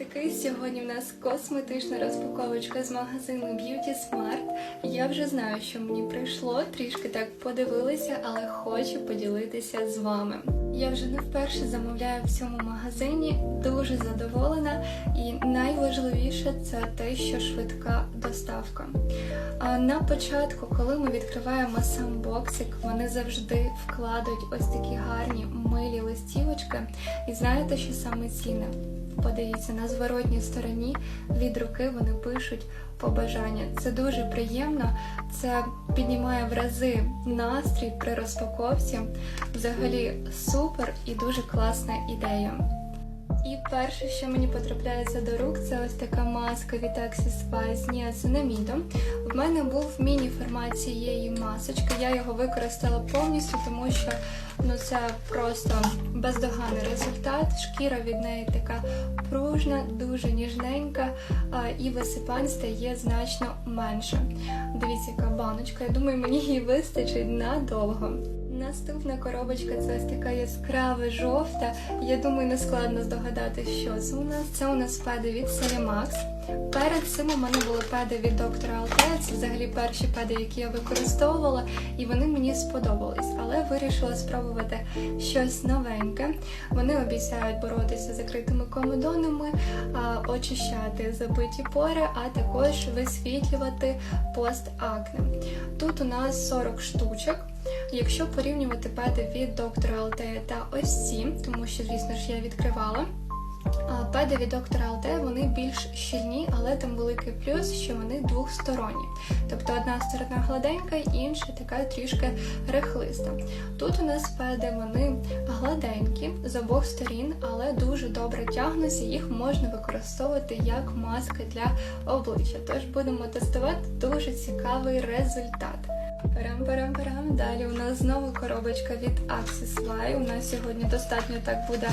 Привітики! Сьогодні в нас косметична розпаковочка з магазину Beauty Smart. Я вже знаю, що мені прийшло, трішки так подивилася, але хочу поділитися з вами. Я вже не вперше замовляю в цьому магазині, дуже задоволена, і найважливіше це те, що швидка доставка. А на початку, коли ми відкриваємо сам боксик, вони завжди вкладуть ось такі гарні милі листівочки. І знаєте, що саме цінне? Подивіться, на зворотній стороні від руки вони пишуть побажання. Це дуже приємно, це піднімає в рази настрій при розпаковці. Взагалі супер і дуже класна ідея. І перше, що мені потрапляється до рук, це ось така маска від Axis з ніацинамідом. В мене був в міні-формат цієї масочки. Я його використала повністю, тому що ну це просто бездоганний результат. Шкіра від неї така пружна, дуже ніжненька, і висипань стає значно менше. Дивіться, яка баночка. Я думаю, мені її вистачить надовго. Наступна коробочка це ось така яскрава жовта. Я думаю, не складно здогадати, що це у нас. Це у нас педи від Celimax. Перед цим у мене були педи від доктора Алтея. Це взагалі перші педи, які я використовувала, і вони мені сподобались. Але вирішила спробувати щось новеньке. Вони обіцяють боротися з закритими комедонами, очищати забиті пори, а також висвітлювати постакне. Тут у нас 40 штучок. Якщо порівнювати педи від доктора Алтея та ось ці, тому що, звісно ж, я відкривала. Педи від доктора Алтея вони більш щільні, але там великий плюс, що вони двохсторонні. Тобто одна сторона гладенька, інша така трішки рехлиста. Тут у нас педи вони гладенькі з обох сторін, але дуже добре тягнуться, їх можна використовувати як маски для обличчя. Тож будемо тестувати дуже цікавий результат. Перем-перем-перем. Далі у нас знову коробочка від Axis Y. У нас сьогодні достатньо так буде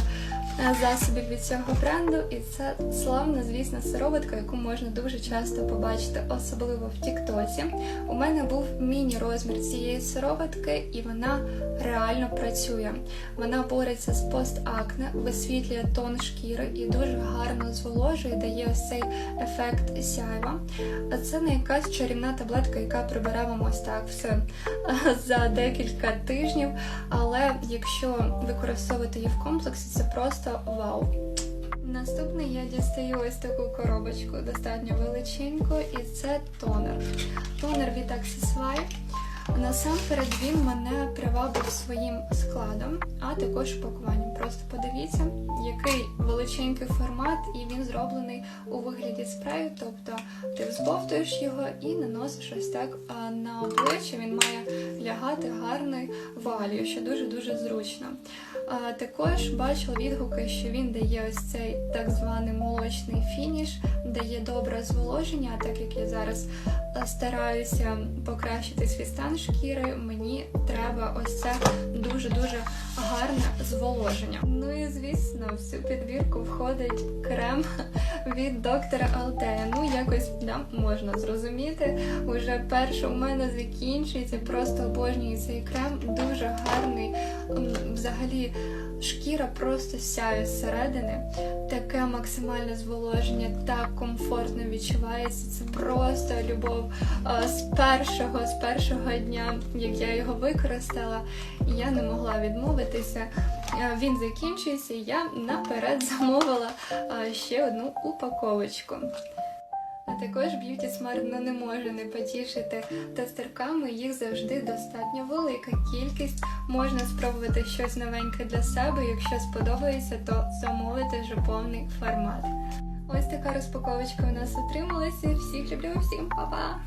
е, засобів від цього бренду. І це славна, звісно, сироватка, яку можна дуже часто побачити, особливо в Тіктоці. У мене був міні-розмір цієї сироватки, і вона реально працює. Вона бореться з постакне, висвітлює тон шкіри і дуже гарно зволожує, дає ось цей ефект сяйва. А це не якась чарівна таблетка, яка прибере вам ось так все е, за декілька тижнів. Але якщо використовувати її в комплексі, це просто вау. Наступне я дістаю ось таку коробочку, достатньо величеньку, і це тонер. Тонер Насамперед він мене привабив своїм складом, а також пакуванням. Просто подивіться, який величенький формат, і він зроблений у вигляді спрею. Тобто ти взбовтуєш його і наносиш ось так на обличчя. Він має лягати гарною валію, що дуже-дуже зручно. А, також бачила відгуки, що він дає ось цей так званий молочний фініш, дає добре зволоження, так як я зараз стараюся покращити свій стан шкіри, мені треба ось це дуже-дуже гарне зволоження. Ну і звісно, в цю підбірку входить крем від доктора Алтея. Ну, якось да, можна зрозуміти. Уже перше у мене закінчується, просто обожнюю цей крем, дуже гарний. Взагалі, шкіра просто сяє зсередини. Таке максимальне зволоження, так комфортно відчувається. Це просто любов з першого, з першого дня, як я його використала, і я не могла відмовитися. Він закінчується, і я наперед замовила ще одну упаковочку. А також Beauty Smart ну, не може не потішити тестерками, їх завжди достатньо велика кількість. Можна спробувати щось новеньке для себе. Якщо сподобається, то замовити вже повний формат. Ось така розпаковочка у нас отрималася. Всіх люблю, всім па-па!